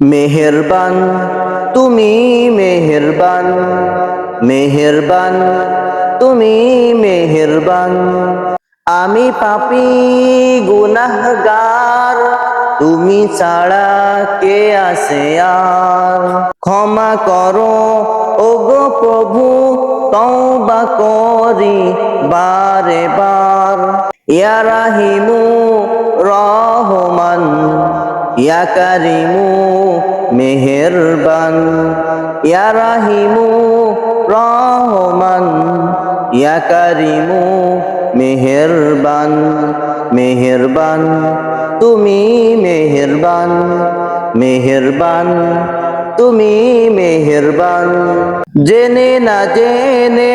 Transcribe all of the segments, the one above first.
মেহেরবান তুমি মেহেরবান মেহেরবান তুমি মেহেরবান আমি পাপি গুনাহগার তুমি ছাড়া কে আছে আর ক্ষমা করো ওগো প্রভু তওবা করি বারে বার ইয়া রাহিমু রহমান ইয়া কারিমু মেহেরবান, ইয়া রাহিমু রহমান, ইয়া কারিমু মেহেরবান মেহেরবান, তুমি মেহেরবান মেহেরবান, তুমি মেহেরবান। জেনে না জেনে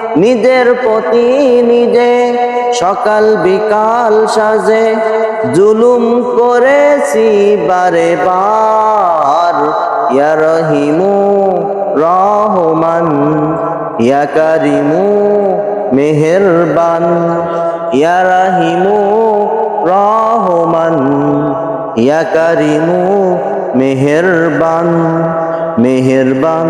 নিজের প্রতি নিজে সকাল বিকাল সাজে, জুলুম করেছি বারে বার। ইয়া রহিমু রহমান, ইয়া কারিমু মেহেরবান। ইয়া রাহিমু রহমান, ইয়া কারিমু মেহেরবান। মেহেরবান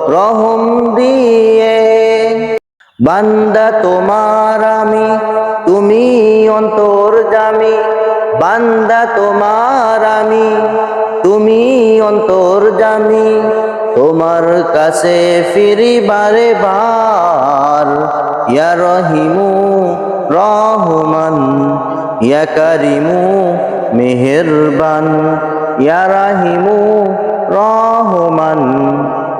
রহম দিয়ে। বান্দা তোমার আমি, তুমি অন্তর জামি। বান্দা তোমার আমি, তুমি অন্তর জামি। তোমার কাছে ফিরি বারে বার ইয়া রহিমু রহমান, ইয়া কারিমু মেহেরবান। ইয়া রাহিমু রহমান